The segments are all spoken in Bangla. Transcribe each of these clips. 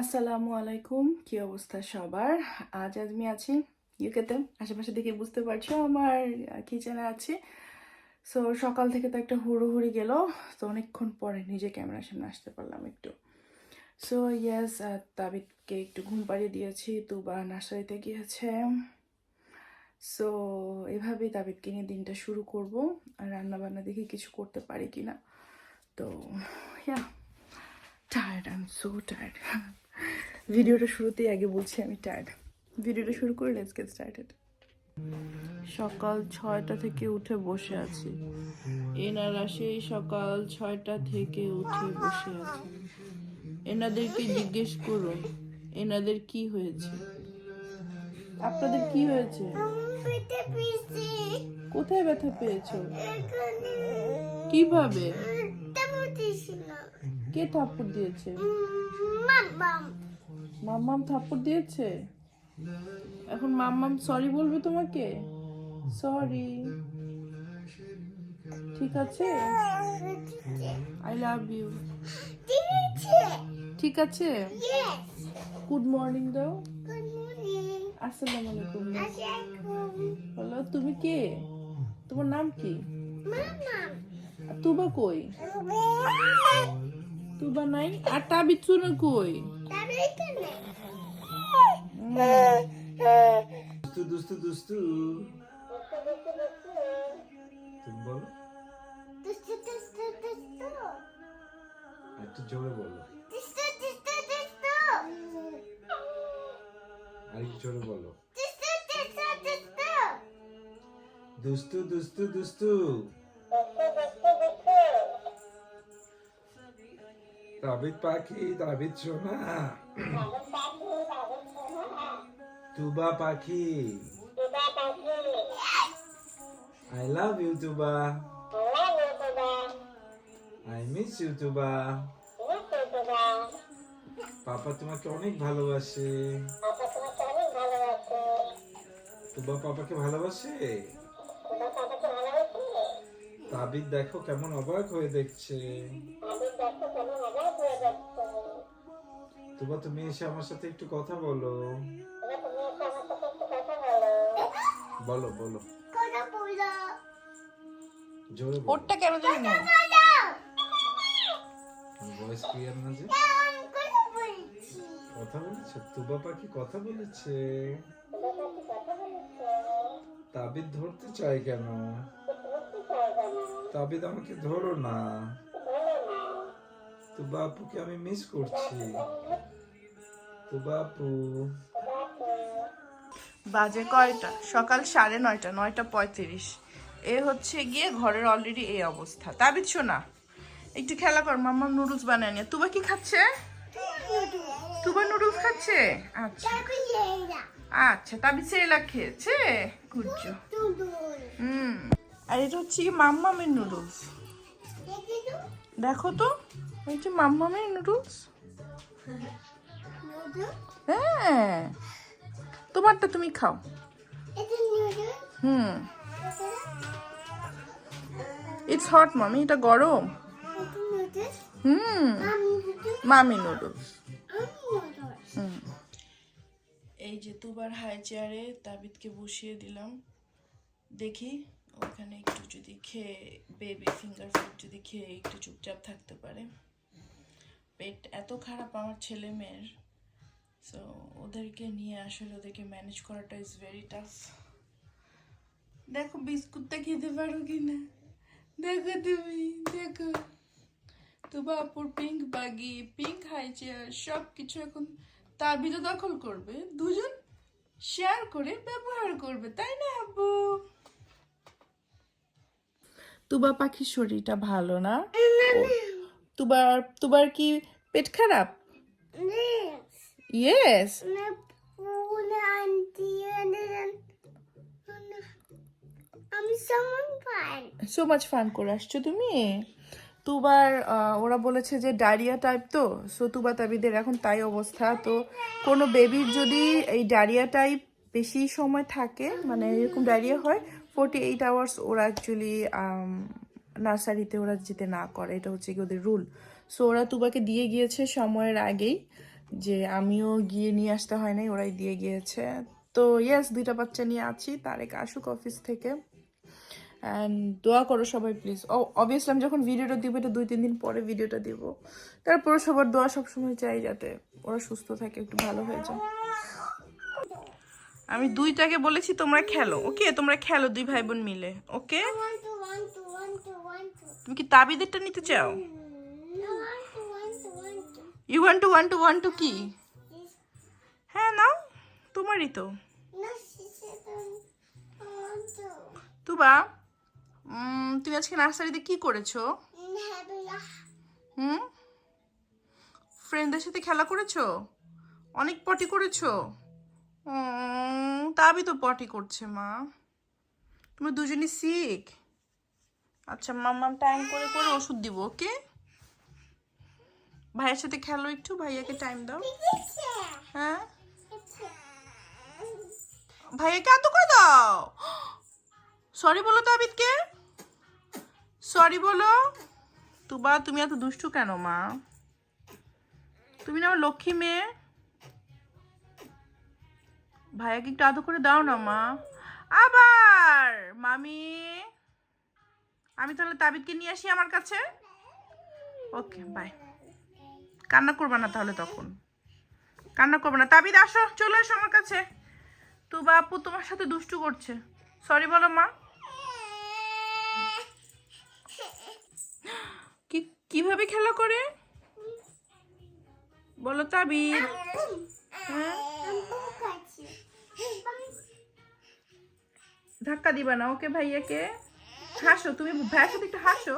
আসসালামু আলাইকুম, কি অবস্থা সবার? আজ আমি আছি ইউকেতে আশেপাশে দেখে বুঝতে পারছ আমার কিচেনে আছি। সো সকাল থেকে তো একটা হুড়োহুড়ি গেল, তো অনেকক্ষণ পরে নিজে ক্যামেরার সামনে আসতে পারলাম একটু। সো ইয়েস তাবিদকে একটু ঘুম পাড়িয়ে দিয়েছি তুবা নার্সারিতে গিয়েছে। সো এভাবেই তাবিদকে নিয়ে দিনটা শুরু করব, আর রান্না বান্না দেখি কিছু করতে পারি কি না তো yeah I am so tired ভিডিওটা শুরুতেই আগে বলছি, আমি টায়ার্ড ভিডিওটা শুরু করে লেটস গেট স্টার্টেড সকাল ছয়টা থেকে উঠে বসে আছি। এনারা সেই সকাল ছয়টা থেকে উঠে বসে আছে এনাদেরকে জিজ্ঞেস করুন, এনাদের কি হয়েছে? আপনাদের কি হয়েছে? কোথায় ব্যথা পেয়েছ? কীভাবে? কে থাপ্পড় দিয়েছে? মাম্মাম। মাম্মাম থাপ্পড় দিয়েছে? এখন মাম্মাম সরি বলবে তোমাকে? সরি ঠিক আছে? আই লাভ ইউ ঠিক আছে? গুড মর্নিং দাও। আসসালামু আলাইকুম। বলো তুমি কে? তোমার নাম কি? তুবা কই? তুবা নাই আর তাবিদ শুনে কই তবে এখানে দুস্তু দুস্তু দুস্তু তুমি বলো দুষ্টু একটু জোরে বলো দুষ্টু দুষ্টু দুষ্টু আর একটু জোরে বলো দুষ্টু দুষ্টু দুষ্টু দুস্তু দুস্তু দুস্তু তাবিদ পাখি, তাবিদ সোনা। তুবা পাখি। I love you Tuba. I miss you Tuba. পাপা তোমাকে অনেক ভালোবাসে। তুবা পাপাকে ভালোবাসে? তাবিদ দেখো কেমন অবাক হয়ে দেখছে। তুবা তুমি এসে আমার সাথে একটু কথা বলো। বলো বলো। জোরে বলো। ওরটা কেন জানি না ভয়েস ক্লিয়ার না যে? কথা বলছি? কথা বলেছে তুবা পাখি কথা বলেছে। তাবিদ ধরতে চাই কেন? তাবিদ আমাকে ধরো না। তো বাপুকে আমি মিস করছি তো বাপু বাজে কয়টা? সকাল সাড়ে নয়টা নয়টা পঁয়ত্রিশ। এ হচ্ছে গিয়ে ঘরের অলরেডি এই অবস্থা। তা তাবিদ শোনা একটু খেলা কর মাম্মা নুডলস বানায় নিয়ে। তুবা কি খাচ্ছে? তুবা নুডলস খাচ্ছে? আচ্ছা। আচ্ছা তাবিদ সেরেলাক খেয়েছে? গুজ্জু হুম। আর এটা হচ্ছে কি মাম্মামের নুডলস দেখো তো এই যে মাম্মামের নুডলস হ্যাঁ তোমারটা তুমি খাও। হুম। ইটস হট মামি, এটা গরম। হুম, মামি নুডলস এই যে দুবার হাই চেয়ারে তাবিদকে বসিয়ে দিলাম। দেখি। ওখানে একটু যদি খেয়ে বেবি ফিঙ্গার ফুড যদি খেয়ে একটু চুপচাপ থাকতে পারে। পেট এত খারাপ আমার ছেলে মেয়ের। সো ওদেরকে নিয়ে আসলে ওদেরকে ম্যানেজ করাটা ইজ ভেরি টাফ দেখো বিস্কুটটা খেতে পারো কি না দেখো তুমি, দেখো। তো বাপুর pink buggy pink high chair সব কিছু এখন তাবিদও দখল করবে। দুজন শেয়ার করে ব্যবহার করবে, তাই না আব্বু তুবা পাখির শরীরটা ভালো না? তুবার তুবার কি পেট খারাপ? ইয়েস সো মাচ ফান করে আসছো তুমি? তুবার ওরা বলেছে যে ডায়রিয়া টাইপ তো সো তুবা তাবিদের এখন তাই অবস্থা। তো কোনো বেবির যদি এই ডায়রিয়া টাইপ বেশি সময় থাকে মানে এরকম ডায়রিয়া হয় ফোর্টি এইট আওয়ার্স ওরা অ্যাকচুয়ালি নার্সারিতে ওরা যেতে না করে, এটা হচ্ছে কি ওদের রুল সো ওরা তুবাকে দিয়ে গিয়েছে সময়ের আগেই যে আমিও গিয়ে নিয়ে আসতে হয় নাই, ওরাই দিয়ে গিয়েছে। তো ইয়েস দুইটা বাচ্চা নিয়ে আছি, তারেক আসুক অফিস থেকে। অ্যান্ড দোয়া করো সবাই প্লিজ ও অবভিয়াসলি আমি যখন ভিডিওটা দিব, এটা দুই, তিন দিন পরে ভিডিওটা দিব। তারপরে সবার দোয়া সবসময় চাই যাতে ওরা সুস্থ থাকে, একটু ভালো হয়ে যায় আমি দুইটাকে বলেছি তোমরা খেলো। ওকে? তোমরা খেলো দুই ভাই বোন মিলে। ওকে. তুমি কি তাবিদেরটা নিতে চাও. You one two one two one two কি? হ্যাঁ নাও। তোমারই তো. তুবা তুমি আজকে নার্সারিতে কি করেছ? হুম? ফ্রেন্ডদের সাথে খেলা করেছ? অনেক পটি করেছ? তাবি তো পটি করছে মা। তুমি দুজনই শিখ আচ্ছা মাম্মাম টাইম করে করে ওষুধ দিব ওকে ভাইয়ের সাথে খেলো একটু, ভাইয়াকে টাইম দাও। হ্যাঁ? ভাইয়াকে এত করে দাও? সরি বলো তো আবিদকে। সরি বলো। তুবা, তুমি এত দুষ্টু কেন মা? তুমি না আমার লক্ষ্মী মেয়ে। ভাইয়াকে একটু আদর করে দাও না, মা? আবার! মামি! আমি তাহলে তাবিদকে নিয়ে আসি আমার কাছে? ওকে বাই কান্না করবে না তাহলে তখন। কান্না করবে না। তাবিদ, আসো, চলে আসো আমার কাছে। তো বাপু তোমার সাথে দুষ্টু করছে। সরি বলো, মা। কীভাবে খেলা করে? বলো, তাবিদ। হ্যাঁ? ধাক্কা দিবা না, ওকে ভাইয়াকে? হাসো, তুমি ভাইয়ের সাথে একটু হাসো।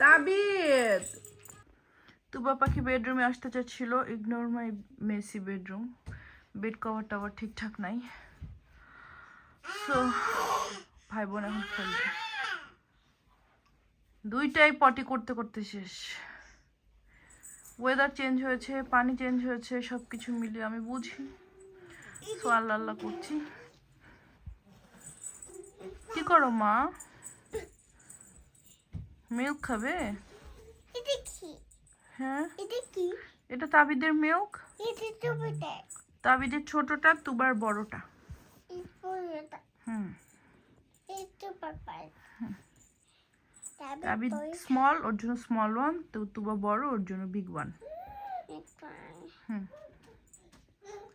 তাবিদ তুবা পাখি বেডরুমে আসতে চাচ্ছিল ignore my messy bedroom bed cover টাভার ঠিকঠাক নাই। সো ভাই বোন এখন খেলবে। দুইটাই পটি করতে করতে শেষ। ওয়েদার চেঞ্জ হয়েছে, পানি চেঞ্জ হয়েছে সব কিছু মিলিয়ে আমি বুঝি। সো আল্লাহ আল্লাহ করছি। কি করো মা? মিল্ক খাবে? এটা হ্যাঁ। এটা তাবিদের মিল্ক তাবিদের ছোটটা তুবার বড়টা। হুম। তাবিদ স্মল ওর জন্য স্মল ওয়ান তো তুবা বড় ওর জন্য বিগ ওয়ান হুম.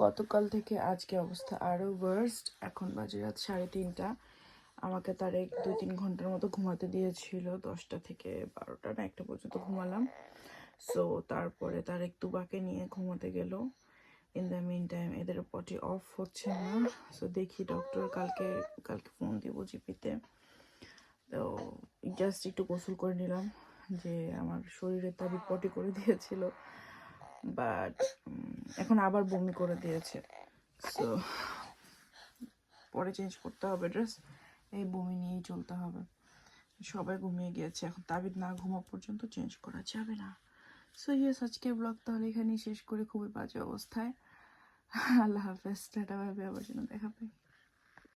গতকাল থেকে আজকে অবস্থা আরও ওয়ার্স্ট এখন বাজে রাত সাড়ে তিনটা। আমাকে তার এক, দুই, তিন ঘণ্টার মতো ঘুমাতে দিয়েছিল। দশটা থেকে বারোটা না একটা পর্যন্ত ঘুমালাম। সো তারপরে তার এক তুবাকে নিয়ে ঘুমাতে গেল। ইন দ্য মিন টাইম এদের পটি অফ হচ্ছে না। সো দেখি ডক্টর কালকে কালকে ফোন দিব জিপিতে তো জাস্ট একটু গোসল করে নিলাম। যে, আমার শরীরে তাবি পটি করে দিয়েছিল। বাট এখন আবার বমি করে দিয়েছে। সো পরে চেঞ্জ করতে হবে ড্রেস এই বমি নিয়েই চলতে হবে। সবাই ঘুমিয়ে গিয়েছে, এখন তাবিদ না ঘুমা পর্যন্ত চেঞ্জ করা যাবে না। সো ইয়েস আজকে ব্লগ তাহলে এখানেই শেষ করে, খুবই বাজে অবস্থায়। আল্লাহ হাফেজ, টাটা ভাবে আবার যেন দেখাবে